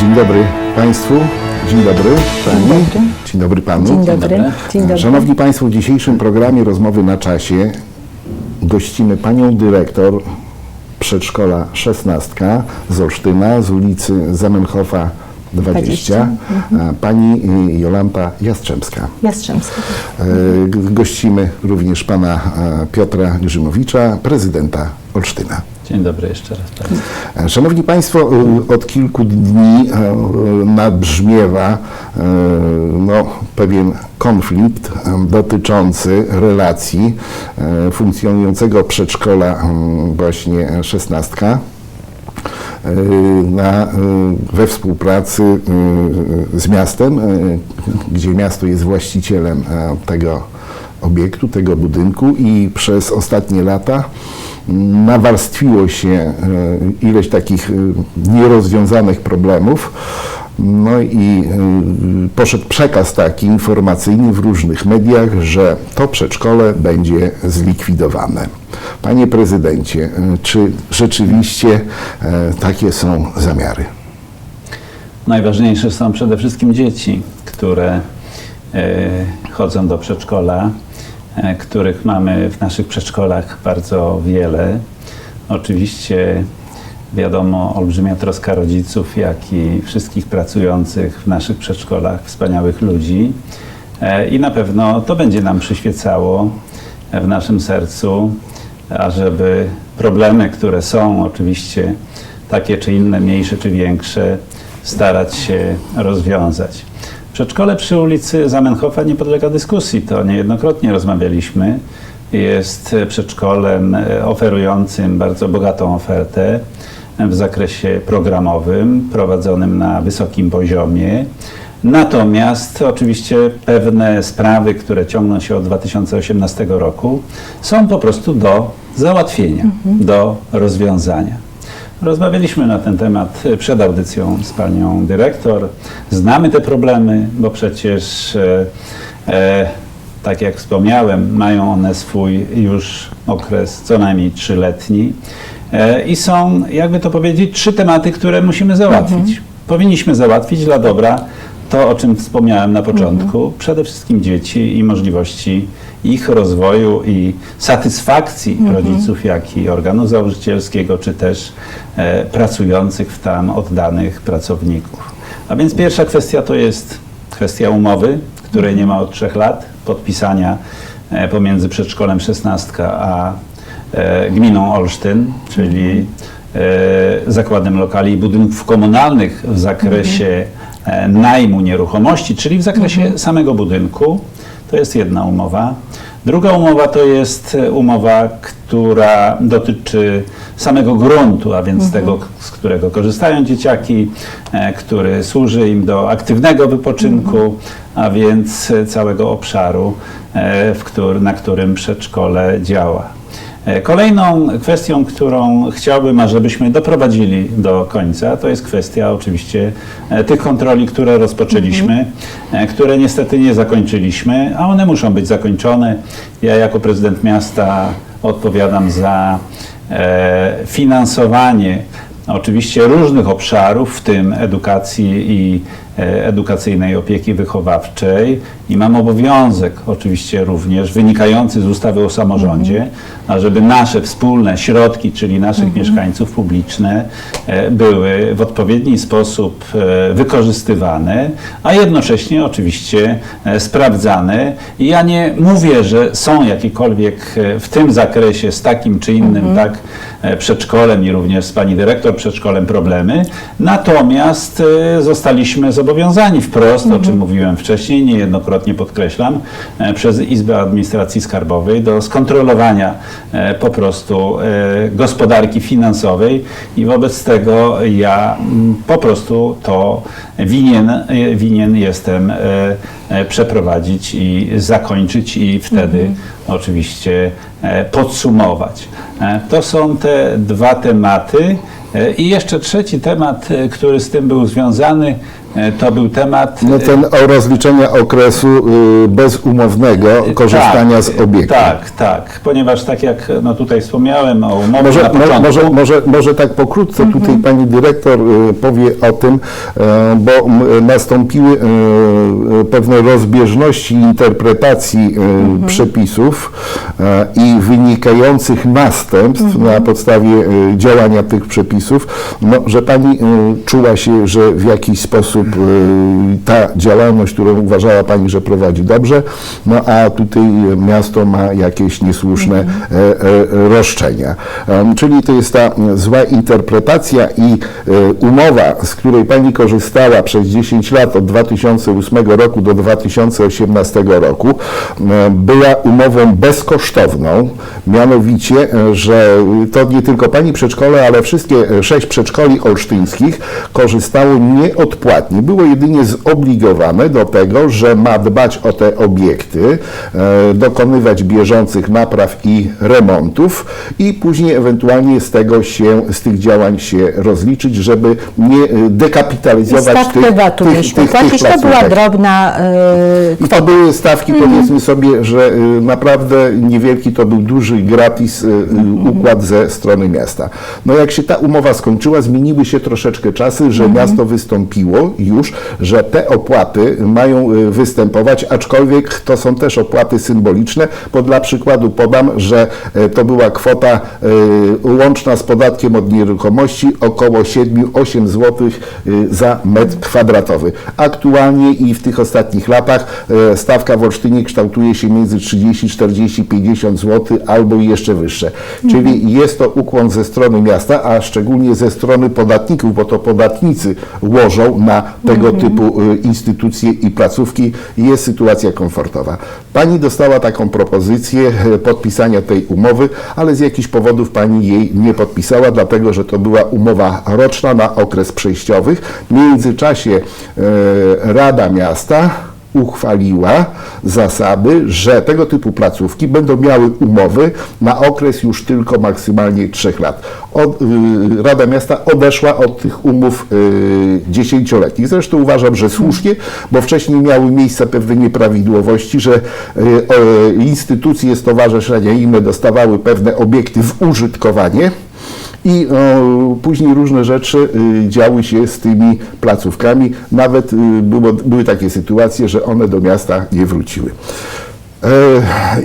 Dzień dobry Państwu, dzień dobry Pani, dobry. dzień dobry Panu. Dzień dobry. dobry. Dzień dobry. Szanowni Państwo, w dzisiejszym programie Rozmowy na czasie gościmy Panią Dyrektor przedszkola 16 z Olsztyna, z ulicy Zamenhofa 20, 20, a Pani y, Jolanta Jastrzębska. Jastrzębska. G- Gościmy również Pana Piotra Grzymowicza, prezydenta Olsztyna. Dzień dobry jeszcze raz Państwu. E, Szanowni Państwo, y, od kilku dni nabrzmiewa no, pewien konflikt dotyczący relacji funkcjonującego przedszkola właśnie szesnastka na, e, we współpracy e, z miastem, gdzie miasto jest właścicielem e, tego obiektu, tego budynku i przez ostatnie lata mm, nawarstwiło się e, ileś takich nierozwiązanych problemów. No i e, poszedł przekaz taki informacyjny w różnych mediach, że to przedszkole będzie zlikwidowane. Panie prezydencie, e, czy rzeczywiście e, takie są zamiary? Najważniejsze są przede wszystkim dzieci, które chodzą do przedszkola, których mamy w naszych przedszkolach bardzo wiele. Oczywiście wiadomo, olbrzymia troska rodziców, jak i wszystkich pracujących w naszych przedszkolach, wspaniałych ludzi. E, I na pewno to będzie nam przyświecało w naszym sercu, ażeby problemy, które są oczywiście takie czy inne, mniejsze czy większe, starać się rozwiązać. Przedszkole przy ulicy Zamenhofa nie podlega dyskusji, to niejednokrotnie rozmawialiśmy. Jest przedszkolem e, oferującym bardzo bogatą ofertę w zakresie programowym, prowadzonym na wysokim poziomie. Natomiast oczywiście pewne sprawy, które ciągną się od 2018 roku, są po prostu do załatwienia, do rozwiązania. Rozmawialiśmy na ten temat przed audycją z panią dyrektor. Znamy te problemy, bo przecież, e, e, tak jak wspomniałem, mają one swój już okres co najmniej trzyletni. E, I są, jakby to powiedzieć, trzy tematy, które musimy załatwić. Powinniśmy załatwić dla dobra to, o czym wspomniałem na początku, przede wszystkim dzieci i możliwości ich rozwoju i satysfakcji rodziców, jak i organu założycielskiego, czy też e, pracujących w tam oddanych pracowników. A więc pierwsza kwestia to jest kwestia umowy, której nie ma od trzech lat, podpisania e, pomiędzy przedszkolem 16 a gminą Olsztyn, czyli e, zakładem lokali i budynków komunalnych w zakresie e, najmu nieruchomości, czyli w zakresie samego budynku. To jest jedna umowa. Druga umowa to jest e, umowa, która dotyczy samego gruntu, a więc tego, z którego korzystają dzieciaki, e, który służy im do aktywnego wypoczynku, a więc e, całego obszaru, e, w któr, na którym przedszkole działa. E, Kolejną kwestią, którą chciałbym, ażebyśmy doprowadzili do końca, to jest kwestia oczywiście e, tych kontroli, które rozpoczęliśmy, e, które niestety nie zakończyliśmy, a one muszą być zakończone. Ja jako prezydent miasta odpowiadam za finansowanie oczywiście różnych obszarów, w tym edukacji i edukacyjnej opieki wychowawczej i mam obowiązek oczywiście również wynikający z ustawy o samorządzie, ażeby nasze wspólne środki, czyli naszych mieszkańców publiczne e, były w odpowiedni sposób e, wykorzystywane, a jednocześnie oczywiście e, sprawdzane. I ja nie mówię, że są jakiekolwiek e, w tym zakresie z takim czy innym tak e, przedszkolem i również z pani dyrektor przedszkolem problemy. Natomiast e, zostaliśmy zobowiązani wprost, o czym mówiłem wcześniej, niejednokrotnie podkreślam, e, przez Izbę Administracji Skarbowej do skontrolowania e, po prostu e, gospodarki finansowej i wobec tego ja mm, po prostu to winien, winien jestem przeprowadzić i zakończyć i wtedy oczywiście e, podsumować. To są te dwa tematy. I jeszcze trzeci temat, który z tym był związany, To był temat. No e, ten o rozliczenia okresu y, bezumownego korzystania tak, z obiektu. Tak, tak, ponieważ tak jak no tutaj wspomniałem o umowie Może, na początku. może, może, może tak pokrótce tutaj pani dyrektor y, powie o tym, e, bo nastąpiły e, e, pewne rozbieżności interpretacji e, przepisów e, i wynikających następstw na podstawie e, działania tych przepisów, no, że pani e, czuła się, że w jakiś sposób e, ta działalność, którą uważała pani, że prowadzi dobrze, no a tutaj miasto ma jakieś niesłuszne e, e, roszczenia. Czyli to jest ta zła interpretacja i e, umowa, z której pani korzystała przez 10 lat od 2008 roku do 2018 roku, była umową bezkosztowną, mianowicie, że to nie tylko pani przedszkole, ale wszystkie sześć przedszkoli olsztyńskich korzystało nieodpłatnie. Było jedynie zobligowane do tego, że ma dbać o te obiekty, e, dokonywać bieżących napraw i remontów i później ewentualnie z tego się, z tych działań się rozliczyć, żeby nie e, I dekapitalizować stawkę tych, VAT-u tych, tych, płacić. tych To była drobna y, I to były stawki, powiedzmy sobie, że y, naprawdę niewielki to był duży gratis y, y, układ ze strony miasta. No jak się ta umowa skończyła, zmieniły się troszeczkę czasy, że miasto wystąpiło już, że te opłaty mają y, występować, aczkolwiek to są też opłaty symboliczne, bo dla przykładu podam, że y, to była kwota y, łączna z podatkiem od nieruchomości około 7-8 zł za metr kwadratowy. Aktualnie i w tych ostatnich latach stawka w Olsztynie kształtuje się między 30, 40, 50 zł albo jeszcze wyższe. Czyli jest to ukłon ze strony miasta, a szczególnie ze strony podatników, bo to podatnicy łożą na tego typu e, instytucje i placówki jest sytuacja komfortowa. Pani dostała taką propozycję e, podpisania tej umowy, ale z jakichś powodów pani jej nie podpisała, dlatego że to była umowa roczna na okres przejściowy. W międzyczasie e, Rada Miasta uchwaliła zasady, że tego typu placówki będą miały umowy na okres już tylko maksymalnie trzech lat. Od, y, Rada Miasta odeszła od tych umów y, dziesięcioletnich. Zresztą uważam, że słusznie, bo wcześniej miały miejsce pewne nieprawidłowości, że y, instytucje, stowarzyszenia inne dostawały pewne obiekty w użytkowanie. I o, później różne rzeczy y, działy się z tymi placówkami. Nawet y, było, były takie sytuacje, że one do miasta nie wróciły. E,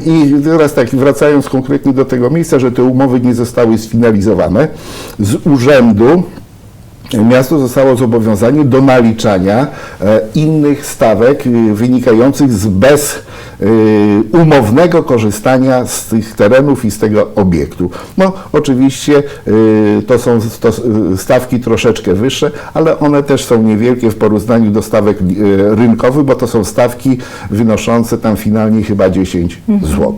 I teraz tak, wracając konkretnie do tego miejsca, że te umowy nie zostały sfinalizowane, z urzędu miasto zostało zobowiązane do naliczania e, innych stawek y, wynikających z bezumownego korzystania z tych terenów i z tego obiektu. No oczywiście to są to, stawki troszeczkę wyższe, ale one też są niewielkie w porównaniu do stawek rynkowych, bo to są stawki wynoszące tam finalnie chyba 10 zł.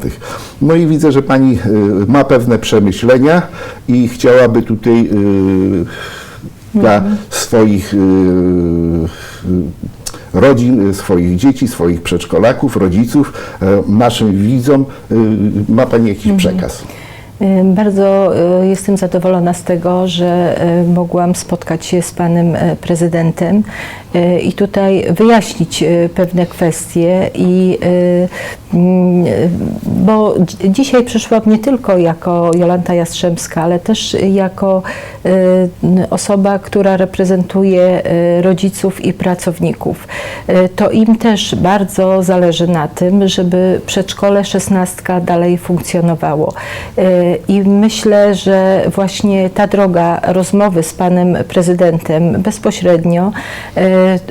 No i widzę, że Pani ma pewne przemyślenia i chciałaby tutaj dla swoich y, y, rodzin, swoich dzieci, swoich przedszkolaków, rodziców, y, naszym widzom. y, Ma Pani jakiś przekaz? Bardzo y, jestem zadowolona z tego, że y, mogłam spotkać się z panem y, prezydentem i tutaj wyjaśnić pewne kwestie i mm, bo dzi- dzisiaj przyszłam nie tylko jako Jolanta Jastrzębska, ale też jako osoba, która reprezentuje rodziców i pracowników. To im też bardzo zależy na tym, żeby przedszkole 16 dalej funkcjonowało. I myślę, że właśnie ta droga rozmowy z panem prezydentem bezpośrednio y,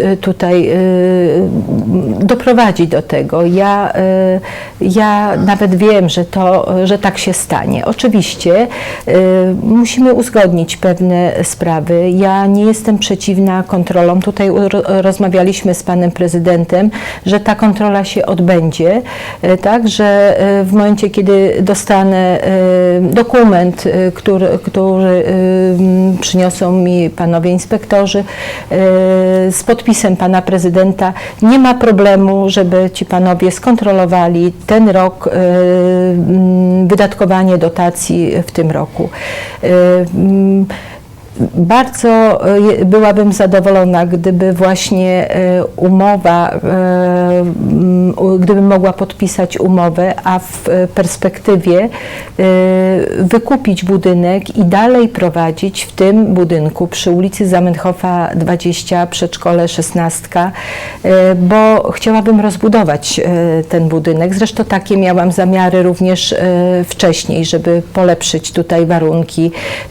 y, tutaj y, doprowadzi do tego. Ja, ja nawet wiem, że, to, że tak się stanie. Oczywiście musimy uzgodnić pewne sprawy. Ja nie jestem przeciwna kontrolom. Tutaj ro- rozmawialiśmy z panem prezydentem, że ta kontrola się odbędzie, tak, że w momencie, kiedy dostanę dokument, y, który, który y, przyniosą mi panowie inspektorzy y, z podpisem pana prezydenta, nie ma problemu, żeby ci panowie skontrolowali ten rok y, m, wydatkowanie dotacji w tym roku. Bardzo e, byłabym zadowolona, gdyby właśnie e, umowa, e, gdybym mogła podpisać umowę, a w perspektywie wykupić budynek i dalej prowadzić w tym budynku przy ulicy Zamenhofa 20, przedszkole 16, e, bo chciałabym rozbudować ten budynek. Zresztą takie miałam zamiary również wcześniej, żeby polepszyć tutaj warunki,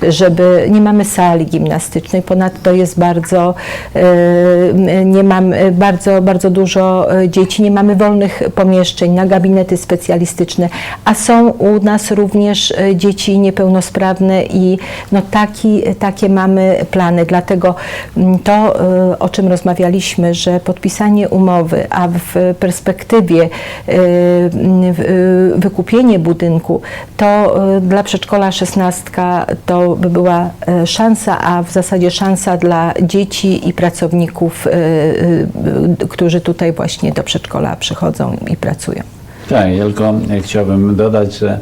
żeby nie mamy sali gimnastycznej, ponadto jest bardzo, e, nie mam e, bardzo, bardzo dużo e, dzieci, nie mamy wolnych pomieszczeń na gabinety specjalistyczne, a są u nas również dzieci niepełnosprawne i no taki, takie mamy plany. Dlatego mm, to, o czym rozmawialiśmy, że podpisanie umowy, a w perspektywie wykupienie budynku, to dla przedszkola 16 to by była e, szansa, a w zasadzie szansa dla dzieci i pracowników, e, e, którzy tutaj właśnie do przedszkola przychodzą i pracują. Tak, tylko e, chciałbym dodać, że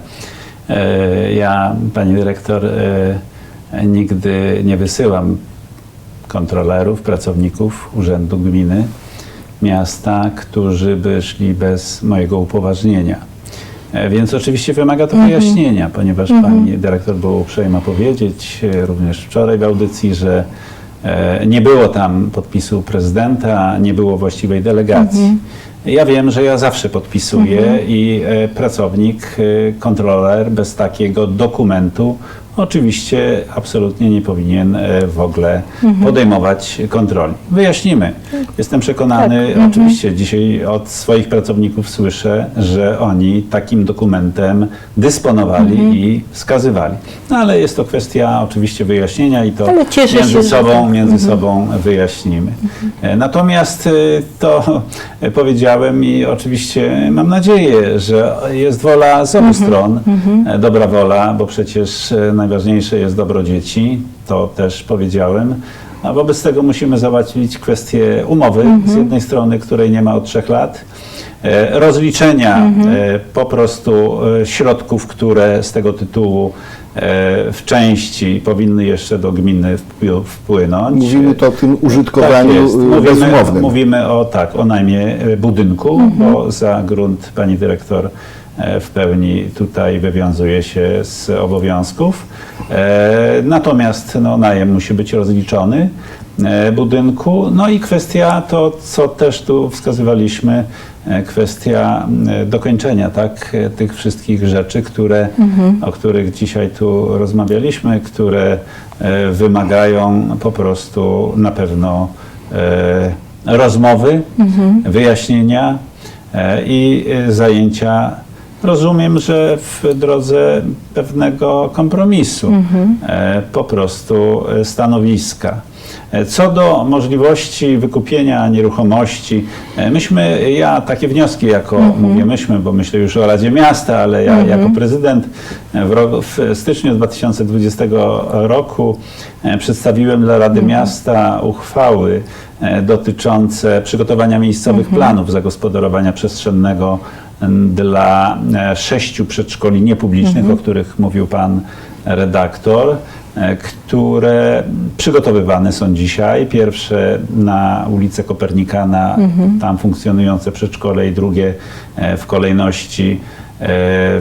e, ja, pani dyrektor, e, nigdy nie wysyłam kontrolerów, pracowników urzędu gminy, miasta, którzy by szli bez mojego upoważnienia. E, Więc oczywiście wymaga to wyjaśnienia, ponieważ pani dyrektor była uprzejma powiedzieć e, również wczoraj w audycji, że e, nie było tam podpisu prezydenta, nie było właściwej delegacji. Ja wiem, że ja zawsze podpisuję i pracownik, kontroler bez takiego dokumentu oczywiście absolutnie nie powinien e, w ogóle podejmować kontroli. Wyjaśnimy. Jestem przekonany, oczywiście dzisiaj od swoich pracowników słyszę, że oni takim dokumentem dysponowali i wskazywali. No ale jest to kwestia oczywiście wyjaśnienia i to Ale cieszę między się, że sobą, tak. między sobą wyjaśnimy. E, Natomiast e, to e, powiedziałem i oczywiście mam nadzieję, że jest wola z obu stron, e, dobra wola, bo przecież e, najważniejsze jest dobro dzieci, to też powiedziałem. A wobec tego musimy załatwić kwestię umowy z jednej strony, której nie ma od trzech lat, e, rozliczenia e, po prostu e, środków, które z tego tytułu e, w części powinny jeszcze do gminy wpły- wpłynąć. Mówimy to o tym Tak użytkowaniu jest. y, Mówimy, bezumownym. mówimy o tak, o najmie budynku, bo za grunt pani dyrektor w pełni tutaj wywiązuje się z obowiązków. E, Natomiast no, najem musi być rozliczony e, budynku. No i kwestia to, co też tu wskazywaliśmy, e, kwestia e, dokończenia tak, e, tych wszystkich rzeczy, które, o których dzisiaj tu rozmawialiśmy, które e, wymagają po prostu na pewno e, rozmowy, wyjaśnienia e, i e, zajęcia. Rozumiem, że w drodze pewnego kompromisu, e, po prostu e, stanowiska. E, Co do możliwości wykupienia nieruchomości, myśmy, ja takie wnioski jako, mówię myśmy, bo myślę już o Radzie Miasta, ale ja jako prezydent w, w styczniu 2020 roku przedstawiłem dla Rady Miasta uchwały dotyczące przygotowania miejscowych planów zagospodarowania przestrzennego dla e, sześciu przedszkoli niepublicznych, o których mówił pan redaktor, e, które przygotowywane są dzisiaj. Pierwsze na ulicę Kopernikana, tam funkcjonujące przedszkole i drugie e, w kolejności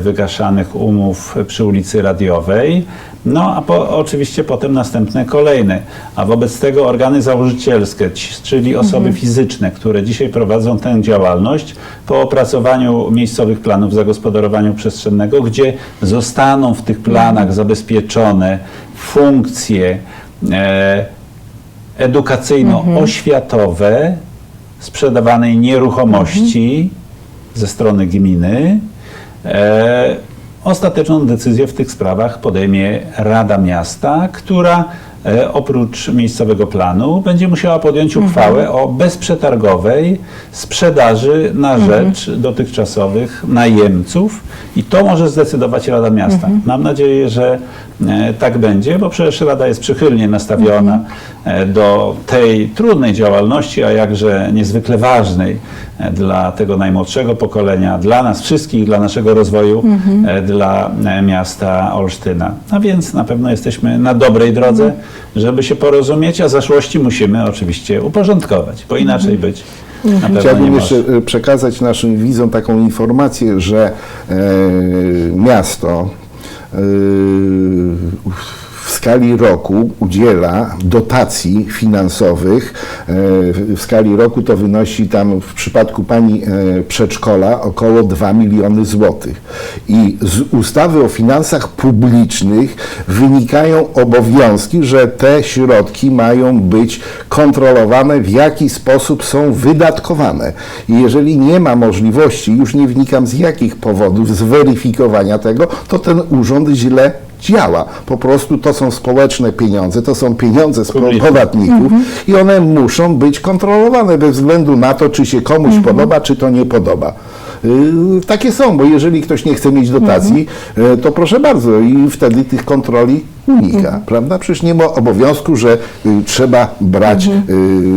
wygaszanych umów przy ulicy Radiowej. No a po, oczywiście potem następne kolejne. A wobec tego organy założycielskie, ci- czyli osoby fizyczne, które dzisiaj prowadzą tę działalność, po opracowaniu miejscowych planów zagospodarowania przestrzennego, gdzie zostaną w tych planach zabezpieczone funkcje e, edukacyjno-oświatowe sprzedawanej nieruchomości ze strony gminy. E, ostateczną decyzję w tych sprawach podejmie Rada Miasta, która oprócz miejscowego planu będzie musiała podjąć uchwałę o bezprzetargowej sprzedaży na rzecz dotychczasowych najemców i to może zdecydować Rada Miasta. Mam nadzieję, że e, tak będzie, bo przecież Rada jest przychylnie nastawiona e, do tej trudnej działalności, a jakże niezwykle ważnej e, dla tego najmłodszego pokolenia, dla nas wszystkich, dla naszego rozwoju, e, dla e, miasta Olsztyna. A więc na pewno jesteśmy na dobrej drodze. Żeby się porozumieć, a zaszłości musimy oczywiście uporządkować, bo inaczej być na pewno nie Chciałbym jeszcze e, przekazać naszym widzom taką informację, że e, miasto e, w skali roku udziela dotacji finansowych. E, w skali roku to wynosi tam w przypadku pani e, przedszkola około 2 miliony złotych. I z ustawy o finansach publicznych wynikają obowiązki, że te środki mają być kontrolowane, w jaki sposób są wydatkowane. I jeżeli nie ma możliwości, już nie wnikam z jakich powodów, zweryfikowania tego, to ten urząd źle działa. Po prostu to są społeczne pieniądze, to są pieniądze z podatników i one muszą być kontrolowane bez względu na to, czy się komuś podoba, czy to nie podoba. Yy, takie są, bo jeżeli ktoś nie chce mieć dotacji, yy, to proszę bardzo i wtedy tych kontroli unika, prawda? Przecież nie ma obowiązku, że yy, trzeba brać yy,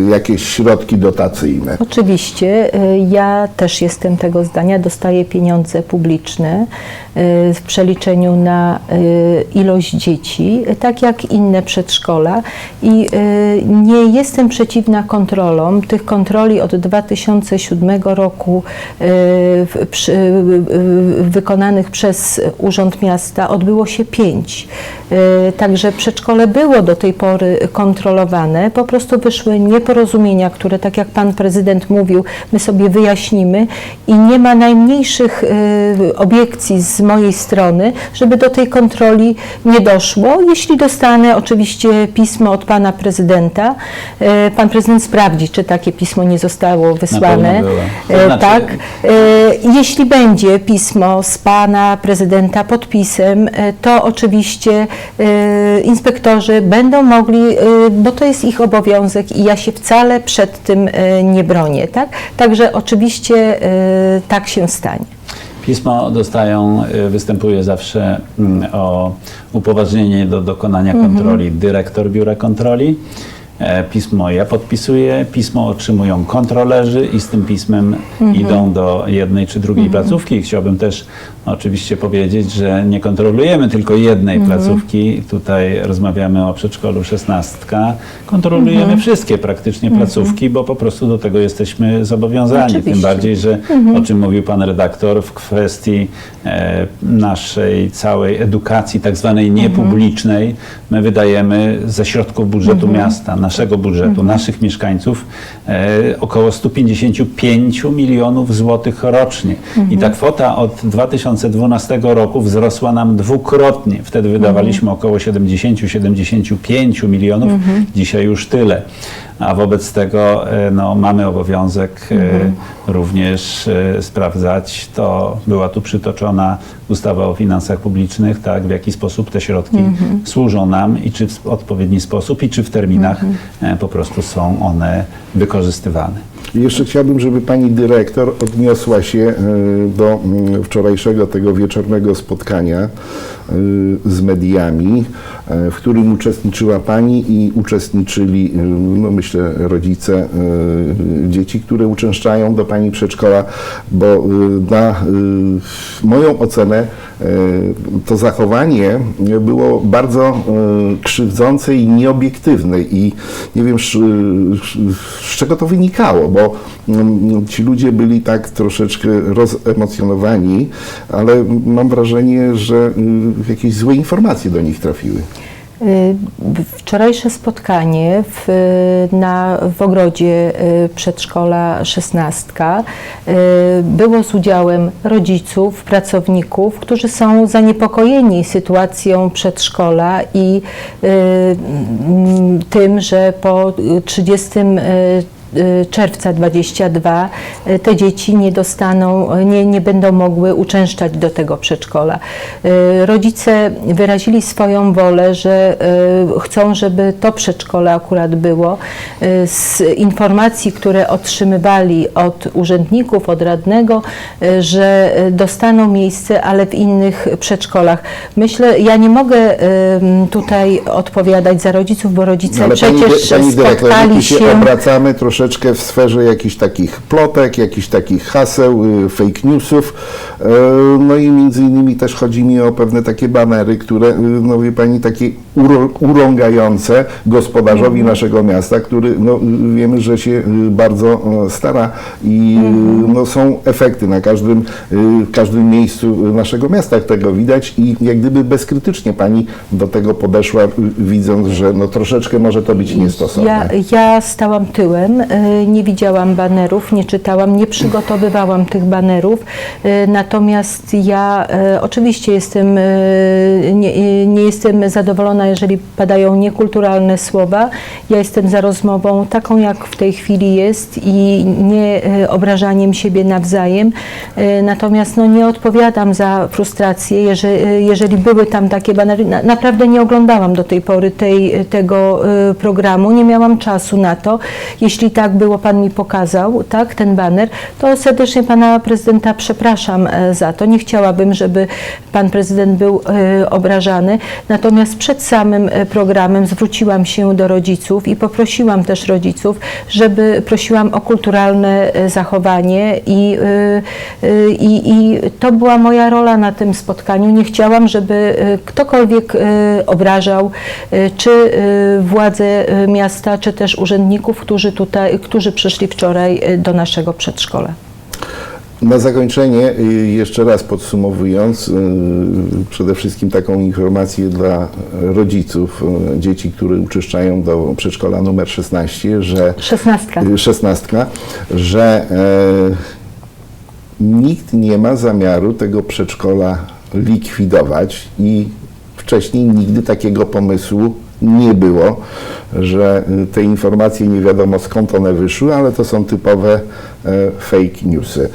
jakieś środki dotacyjne. Oczywiście, y, ja też jestem tego zdania, dostaję pieniądze publiczne y, w przeliczeniu na y, ilość dzieci, y, tak jak inne przedszkola i y, nie jestem przeciwna kontrolom. Tych kontroli od 2007 roku y, w- przy, y, y, wykonanych przez Urząd Miasta odbyło się pięć. Y, Także przedszkole było do tej pory kontrolowane, po prostu wyszły nieporozumienia, które tak jak pan prezydent mówił, my sobie wyjaśnimy i nie ma najmniejszych y, obiekcji z mojej strony, żeby do tej kontroli nie doszło. Jeśli dostanę oczywiście pismo od pana prezydenta, y, pan prezydent sprawdzi, czy takie pismo nie zostało wysłane. To E, znaczy- Tak. Jeśli będzie pismo z pana prezydenta podpisem, to oczywiście inspektorzy będą mogli, e, bo to jest ich obowiązek i ja się wcale przed tym e, nie bronię, tak? Także oczywiście tak się stanie. Pismo dostają, y, występuje zawsze mm, o upoważnienie do dokonania kontroli dyrektor biura kontroli. E, Pismo ja podpisuję, pismo otrzymują kontrolerzy i z tym pismem idą do jednej czy drugiej placówki. I chciałbym też oczywiście powiedzieć, że nie kontrolujemy tylko jednej placówki. Tutaj rozmawiamy o przedszkolu szesnastka. Kontrolujemy wszystkie praktycznie placówki, bo po prostu do tego jesteśmy zobowiązani. Tym Oczywiście. bardziej, że o czym mówił pan redaktor w kwestii e, naszej całej edukacji, tak zwanej niepublicznej, my wydajemy ze środków budżetu miasta, naszego budżetu, naszych mieszkańców około 155 milionów złotych rocznie. I ta kwota od 2012 roku wzrosła nam dwukrotnie. Wtedy wydawaliśmy około 70-75 milionów, dzisiaj już tyle. A wobec tego e, no, mamy obowiązek e, również e, sprawdzać, to była tu przytoczona ustawa o finansach publicznych, tak, w jaki sposób te środki służą nam i czy w odpowiedni sposób i czy w terminach e, po prostu są one wykorzystywane. Jeszcze chciałbym, żeby pani dyrektor odniosła się do mm, wczorajszego tego wieczornego spotkania z mediami, e, w którym uczestniczyła pani i uczestniczyli, e, no myślę, rodzice dzieci, które uczęszczają do pani przedszkola, bo na moją ocenę to zachowanie było bardzo krzywdzące i nieobiektywne i nie wiem z, czego to wynikało, bo mm, ci ludzie byli tak troszeczkę rozemocjonowani, ale mam wrażenie, że y, jakieś złe informacje do nich trafiły. Y, Wczorajsze spotkanie w, na, w ogrodzie y, przedszkola szesnastka y, było z udziałem rodziców, pracowników, którzy są zaniepokojeni sytuacją przedszkola i y, tym, że po 30 y, y, czerwca 22 y, te dzieci nie dostaną, nie, nie będą mogły uczęszczać do tego przedszkola. Y, Rodzice wyrazili swoją wolę, że y, chcą, żeby to przedszkole akurat było. Y, Z informacji, które otrzymywali od urzędników, od radnego, y, że y, dostaną miejsce, ale w innych przedszkolach. Myślę, ja nie mogę y, tutaj odpowiadać za rodziców, bo rodzice Ale pani, przecież pani dyrektor, my spotkali się się obracamy troszeczkę troszeczkę w sferze jakichś takich plotek, jakichś takich haseł, y, fake newsów. E, No i między innymi też chodzi mi o pewne takie banery, które, y, no wie Pani, takie urągające gospodarzowi naszego miasta, który no, y, wiemy, że się y, bardzo stara i y, no, są efekty na każdym, y, każdym miejscu naszego miasta tego widać i jak gdyby bezkrytycznie Pani do tego podeszła, y, widząc, że no, troszeczkę może to być niestosowne. Ja, ja stałam tyłem, y, nie widziałam banerów, nie czytałam, nie przygotowywałam tych banerów. y, Natomiast ja y, oczywiście jestem, nie, nie jestem zadowolona, jeżeli padają niekulturalne słowa. Ja jestem za rozmową taką, jak w tej chwili jest i nie obrażaniem siebie nawzajem. Natomiast no, nie odpowiadam za frustrację, jeżeli, jeżeli były tam takie banery. Na, naprawdę nie oglądałam do tej pory tej, tego programu, nie miałam czasu na to. Jeśli tak było, Pan mi pokazał, tak, ten baner, to serdecznie Pana Prezydenta przepraszam e, za to. Nie chciałabym, żeby Pan Prezydent był e, obrażany. Natomiast przed samym e, programem zwróciłam się do rodziców i poprosiłam też rodziców, żeby prosiłam o kulturalne zachowanie i, i, i to była moja rola na tym spotkaniu. Nie chciałam, żeby ktokolwiek obrażał, czy władze miasta, czy też urzędników, którzy tutaj, którzy przyszli wczoraj e, do naszego przedszkola. Na zakończenie, y, jeszcze raz podsumowując, y, przede wszystkim taką informację dla rodziców y, dzieci, które uczęszczają do przedszkola numer 16, że Szesnastka. y, 16, że e, nikt nie ma zamiaru tego przedszkola likwidować i wcześniej nigdy takiego pomysłu nie było, że y, te informacje nie wiadomo skąd one wyszły, ale to są typowe e, fake newsy.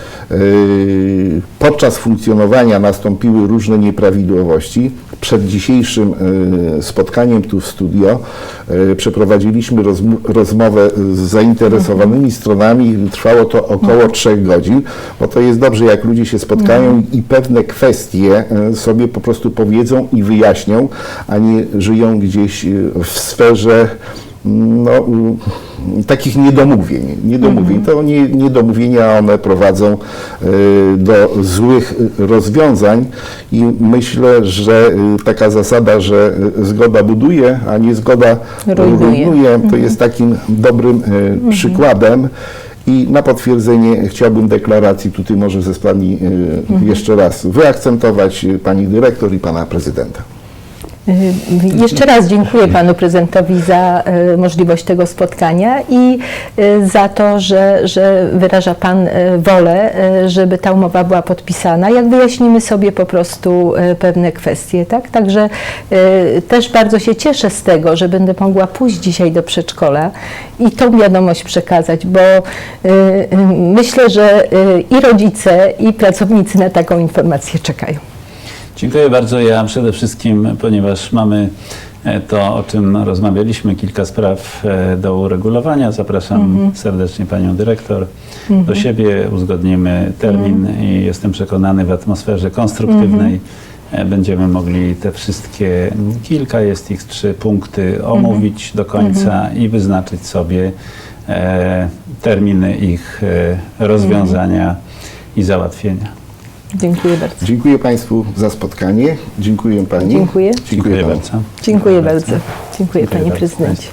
Podczas funkcjonowania nastąpiły różne nieprawidłowości. Przed dzisiejszym y, spotkaniem tu w studio y, przeprowadziliśmy rozm- rozmowę z zainteresowanymi stronami. Trwało to około trzech godzin, bo to jest dobrze, jak ludzie się spotkają i pewne kwestie y, sobie po prostu powiedzą i wyjaśnią, a nie żyją gdzieś w sferze no, y, takich niedomówień. niedomówień. To nie, niedomówienia one prowadzą y, do złych y, rozwiązań i myślę, że y, taka zasada, że zgoda buduje, a nie zgoda Rujnuje. rujnuje, to jest takim dobrym y, przykładem. I na potwierdzenie chciałbym deklaracji tutaj może ze Pani jeszcze raz wyakcentować Pani Dyrektor i Pana Prezydenta. Y, Jeszcze raz dziękuję Panu Prezydentowi za y, możliwość tego spotkania i y, za to, że, że wyraża Pan wolę, żeby ta umowa była podpisana. Jak wyjaśnimy sobie po prostu pewne kwestie, tak? Także też bardzo się cieszę z tego, że będę mogła pójść dzisiaj do przedszkola i tą wiadomość przekazać, bo myślę, że i rodzice, i pracownicy na taką informację czekają. Dziękuję bardzo. Ja przede wszystkim, ponieważ mamy e, to, o czym rozmawialiśmy, kilka spraw e, do uregulowania, zapraszam serdecznie Panią Dyrektor. Do siebie, uzgodnimy termin i jestem przekonany w atmosferze konstruktywnej e, będziemy mogli te wszystkie, kilka jest ich, trzy punkty omówić do końca i wyznaczyć sobie e, terminy ich e, rozwiązania i załatwienia. Dziękuję bardzo. Dziękuję Państwu za spotkanie. Dziękuję Pani. Dziękuję. Dziękuję panu. bardzo. Dziękuję bardzo. Dziękuję, Dziękuję Panie Prezydencie.